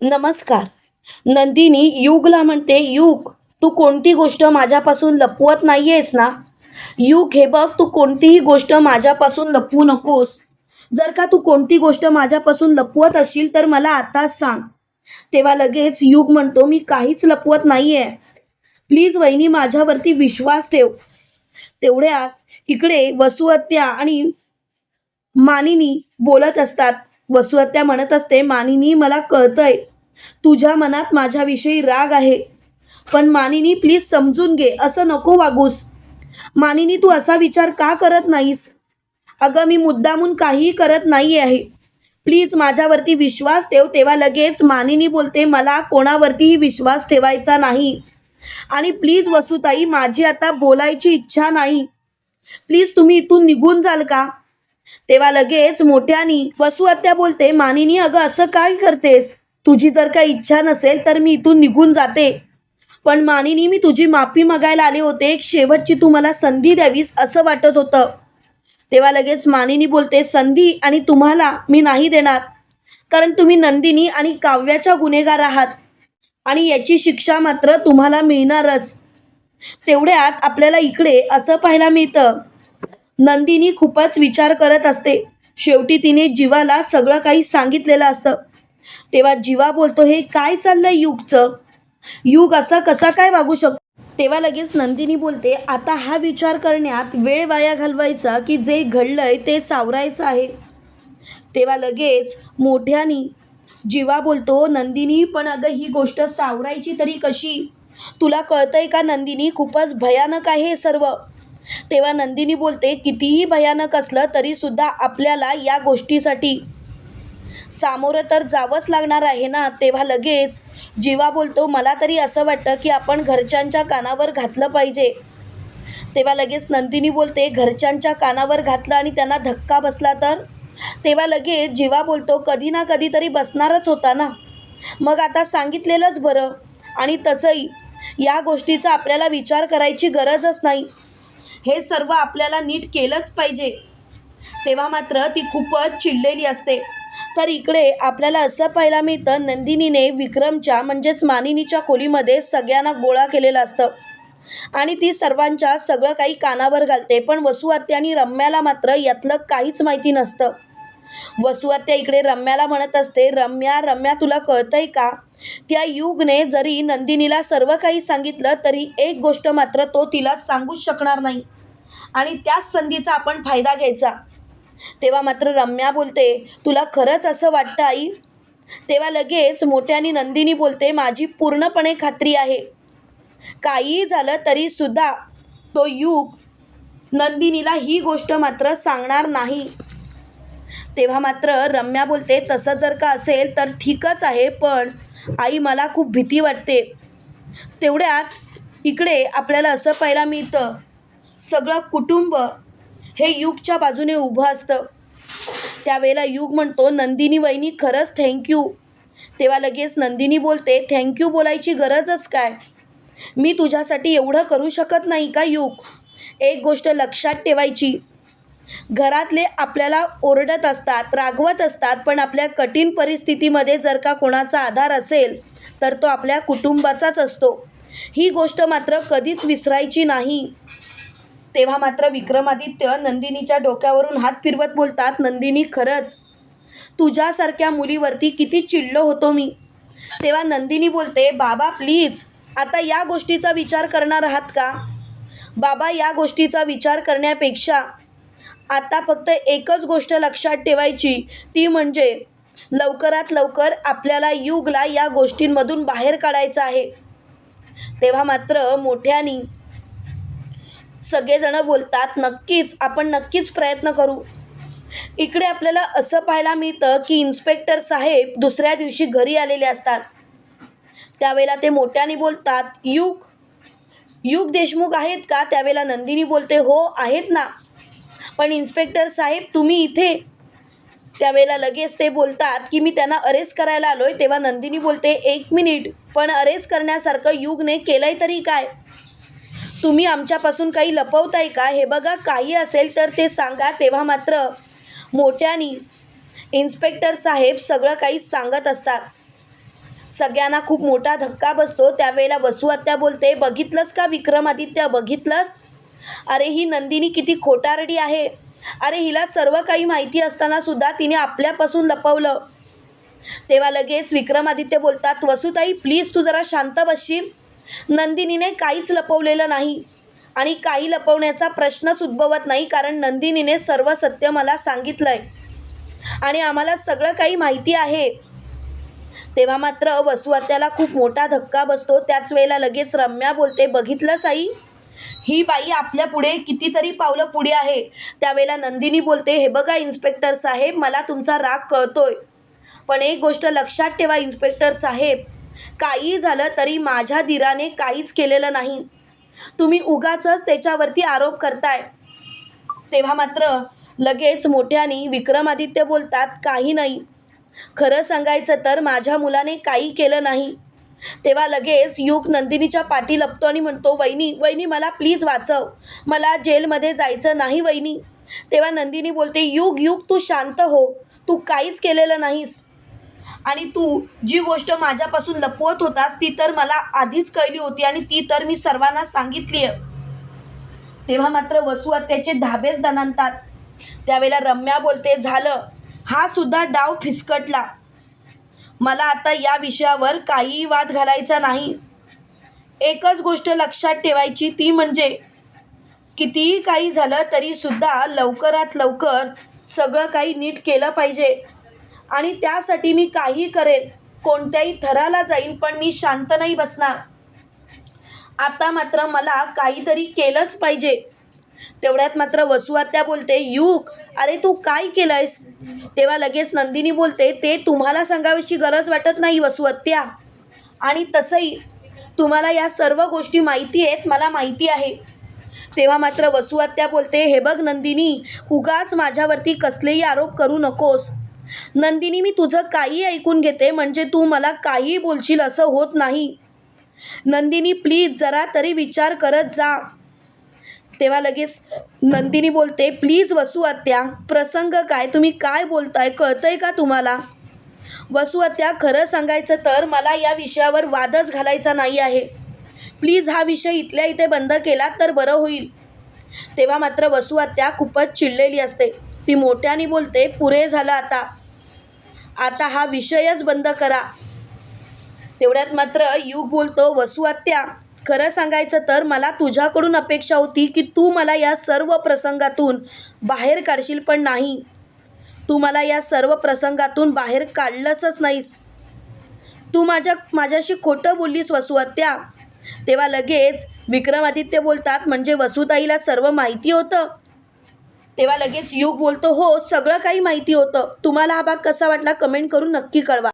नमस्कार. नंदिनी युगला म्हणते युग. तू कोणती गोष्ट माझ्यापासून लपवत नाही आहेस ना? युग हे बघ तू कोणतीही गोष्ट माझ्यापासून लपवू नकोस. जर का तू कोणती गोष्ट माझ्यापासून लपवत असशील तर मला आताच सांग. तेव्हा लगेच युग म्हणतो मी काहीच लपवत नाही आहे प्लीज वहिनी माझ्यावरती विश्वास ठेव. तेवढ्यात इकडे वसुहत्या आणि मानिनी बोलत असतात. वसुहत्या म्हणत असते मानिनी मला कळतंय तुझ्या मनात माझ्याविषयी राग आहे पण मानिनी प्लीज समजून घे असं नको वागूस. मानिनी तू असा विचार का करत नाहीस? अगं मी मुद्दामून काहीही करत नाही आहे. प्लीज माझ्यावरती विश्वास ठेव तेव्हा लगेच मानिनी बोलते मला कोणावरतीही विश्वास ठेवायचा नाही. आणि प्लीज वसुताई माझी आता बोलायची इच्छा नाही. प्लीज तुम्ही इथून निघून जाल का? तेव्हा लगेच मोठ्यानी वसुहत्या बोलते मानिनी अगं असं काय करतेस? तुझी जर काही इच्छा नसेल तर मी इथून निघून जाते. पण मानिनी मी तुझी माफी मागायला आले होते. एक शेवटची तू मला संधी द्यावीस असं वाटत होतं. तेव्हा लगेच मानिनी बोलते संधी आणि तुम्हाला मी नाही देणार कारण तुम्ही नंदिनी आणि काव्याच्या गुन्हेगार आहात आणि याची शिक्षा मात्र तुम्हाला मिळणारच. तेवढ्यात आपल्याला इकडे असं पाहायला मिळतं. नंदिनी खूपच विचार करत असते. शेवटी तिने जीवाला सगळं काही सांगितलेलं असतं. तेव्हा जीवा बोलतो हे काय चाललंय युगचं? युग असा कसा काय वागू शकतो तेव्हा लगेच नंदिनी बोलते आता हा विचार करण्यात वेळ वाया घालवायचा की जे घडलंय ते सावरायचं आहे. तेव्हा लगेच मोठ्यानी जीवा बोलतो नंदिनी पण अगं ही गोष्ट सावरायची तरी कशी? तुला कळतंय का नंदिनी खूपच भयानक आहे हे सर्व? तेव्हा नंदिनी बोलते कितीही भयानक असलं तरीसुद्धा आपल्याला या गोष्टीसाठी सामोरं तर जावंच लागणार आहे ना? तेव्हा लगेच जीवा बोलतो मला तरी असं वाटतं की आपण घरच्यांच्या कानावर घातलं पाहिजे. तेव्हा लगेच नंदिनी बोलते घरच्यांच्या कानावर घातलं आणि त्यांना धक्का बसला तर? तेव्हा लगेच जीवा बोलतो कधी ना कधी तरी बसणारच होता ना? मग आता सांगितलेलंच बरं आणि तसंही या गोष्टीचा आपल्याला विचार करायची गरजच नाही. हे सर्व आपल्याला नीट केलंच पाहिजे. तेव्हा मात्र ती खूपच चिडलेली असते. तर इकडे आपल्याला असं पाहायला मिळतं नंदिनीने विक्रमच्या म्हणजेच मानिनीच्या खोलीमध्ये सगळ्यांना गोळा केलेलं असतं. आणि ती सर्वांच्या सगळं काही कानावर घालते पण वसुआत्या आणि रम्याला मात्र यातलं काहीच माहिती नसतं. वसुआत्या इकडे रम्याला म्हणत असते रम्या रम्या तुला कळतंय का? त्या युगने जरी नंदिनीला सर्व काही सांगितलं तरी एक गोष्ट मात्र तो तिला सांगूच शकणार नाही. आणि त्याच संधीचा आपण फायदा घ्यायचा. तेव्हा मात्र रम्या बोलते तुला खरंच असं वाटतं आई? तेव्हा लगेच मोठ्यानी नंदिनी बोलते माझी पूर्णपणे खात्री आहे. काहीही झालं तरीसुद्धा तो युग नंदिनीला ही गोष्ट मात्र सांगणार नाही. तेव्हा मात्र रम्या बोलते तसं जर का असेल तर ठीकच आहे पण आई मला खूप भीती वाटते. तेवढ्यात इकडे आपल्याला असं पाहायला मिळतं. सगळं कुटुंब हे युगच्या बाजूने उभं असतं. त्यावेळेला युग म्हणतो नंदिनी वहिनी खरंच थँक्यू तेव्हा लगेच नंदिनी बोलते थँक्यू बोलायची गरजच काय? मी तुझ्यासाठी एवढं करू शकत नाही का युग? एक गोष्ट लक्षात ठेवायची. घरातले आपल्याला ओरडत असतात रागवत असतात पण आपल्या कठीण परिस्थितीमध्ये जर का कोणाचा आधार असेल तर तो आपल्या कुटुंबाचाच असतो. ही गोष्ट मात्र कधीच विसरायची नाही. तेव्हा मात्र विक्रमादित्य नंदिनीच्या डोक्यावरून हात फिरवत बोलतात नंदिनी खरंच? तुझ्यासारख्या मुलीवरती किती चिडलो होतो मी. तेव्हा नंदिनी बोलते बाबा प्लीज आता या गोष्टीचा विचार करणार आहात का? बाबा या गोष्टीचा विचार करण्यापेक्षा आता फक्त एकच गोष्ट लक्षात ठेवायची ती म्हणजे लवकरात लवकर आपल्याला युगला या गोष्टींमधून बाहेर काढायचं आहे. तेव्हा मात्र मोठ्यानी सगळेजणं बोलतात नक्कीच आपण नक्कीच प्रयत्न करू. इकडे आपल्याला असं पाहायला मिळतं की इन्स्पेक्टर साहेब दुसऱ्या दिवशी घरी आलेले असतात. त्यावेळेला ते मोठ्याने बोलतात युग युग देशमुख आहेत का? त्यावेळेला नंदिनी बोलते हो आहेत ना. पण इन्स्पेक्टर साहेब तुम्ही इथे? त्यावेळेला लगेच ते बोलतात की मी त्यांना अरेस्ट करायला आलो आहे तेव्हा नंदिनी बोलते एक मिनिट पण अरेस्ट करण्यासारखं युगने केलं आहे तरी काय? तुम्ही आमच्यापासून काही लपवताय का? हे बघा काही असेल तर ते सांगा तेव्हा मात्र मोठ्यानी इन्स्पेक्टर साहेब सगळं काही सांगत असतात. सगळ्यांना खूप मोठा धक्का बसतो. त्यावेळेला वसुआत्या बोलते बघितलंस का विक्रमादित्य? बघितलंस? अरे ही नंदिनी किती खोटारडी आहे. अरे हिला सर्व काही माहिती असताना सुद्धा तिने आपल्यापासून लपवलं. तेव्हा लगेच विक्रमादित्य बोलतात वसुताई प्लीज तू जरा शांत बसशील. नंदिनीने काहीच लपवलेलं नाही आणि काही लपवण्याचा प्रश्नच उद्भवत नाही कारण नंदिनीने सर्व सत्य मला सांगितलं आहे आणि आम्हाला सगळं काही माहिती आहे. तेव्हा मात्र वसुआत्याला खूप मोठा धक्का बसतो. त्याच वेळेला लगेच रम्या बोलते बघितलं साई ही बाई आपल्या पुढे कितीतरी पावलं पुढे आहे. त्यावेळेला नंदिनी बोलते हे बघा इन्स्पेक्टर साहेब मला तुमचा राग कळतोय. पण एक गोष्ट लक्षात ठेवा इन्स्पेक्टर साहेब काही झालं तरी माझ्या दिराने काहीच केलेलं नाही. तुम्ही उगाचच त्याच्यावरती आरोप करताय. तेव्हा मात्र लगेच मोठ्याने विक्रमादित्य बोलतात काही नाही. खरं सांगायचं तर माझ्या मुलाने काही केलं नाही. तेव्हा लगेच युग नंदिनीच्या पाठी लपतो आणि म्हणतो वहिनी वहिनी मला प्लीज वाचव. मला जेलमध्ये जायचं नाही वहिनी. तेव्हा नंदिनी बोलते युग युग तू शांत हो. तू काहीच केलेलं नाहीस. आणि तू जी गोष्ट माझ्यापासून लपवत होतास ती तर मला आधीच कळली होती आणि ती तर मी सर्वांना सांगितली आहे. तेव्हा मात्र वसुहत्याचे धाबेच दणानतात त्यावेळेला रम्या बोलते झालं. हा सुद्धा डाव फिसकटला. मला आता या विषयावर काहीही वाद घालायचा नाही. एकच गोष्ट लक्षात ठेवायची ती म्हणजे कितीही काही झालं तरीसुद्धा लवकरात लवकर सगळं काही नीट केलं पाहिजे. आणि त्यासाठी मी काही करेन कोणत्याही थराला जाईन पण मी शांत नाही बसणार. आता मात्र मला काहीतरी केलंच पाहिजे. तेवढ्यात मात्र वसुआत्या बोलते युग अरे तू काय केलंयस? तेव्हा लगेच नंदिनी बोलते ते तुम्हाला सांगावीची गरज वाटत नाही वसुहत्या आणि तसंही तुम्हाला या सर्व गोष्टी माहिती आहेत मला माहिती आहे. तेव्हा मात्र वसुहत्या बोलते हे बघ नंदिनी उगाच माझ्यावरती कसलेही आरोप करू नकोस. नंदिनी मी तुझं काही ऐकून घेते म्हणजे तू मला काही बोलशील असं होत नाही. नंदिनी प्लीज जरा तरी विचार करत जा. तेव्हा लगेच नंदिनी बोलते प्लीज वसुआत्या प्रसंग काय? तुम्ही काय बोलताय? कळतंय का तुम्हाला? वसुआत्या खरं सांगायचं तर मला या विषयावर वादच घालायचा नाही आहे. प्लीज हा विषय इथल्या इथे बंद केला तर बरं होईल. तेव्हा मात्र वसुआत्या खूपच चिडलेली असते. ती मोठ्याने बोलते पुरे झालं आता. आता हा विषयच बंद करा. तेवढ्यात मात्र युग बोलतो वसुआत्या खरं सांगायचं तर मला तुझ्याकडून अपेक्षा होती की तू मला या सर्व प्रसंगातून बाहेर काढशील पण नाही. तू मला या सर्व प्रसंगातून बाहेर काढलंसच नाहीस. तू माझ्या माझ्याशी खोटं बोललीस वसुहत्या. तेव्हा लगेच विक्रमादित्य बोलतात म्हणजे वसुताईला सर्व माहिती होतं? तेव्हा लगेच युग बोलतो हो सगळं काही माहिती होतं. तुम्हाला हा भाग कसा वाटला कमेंट करून नक्की कळवा.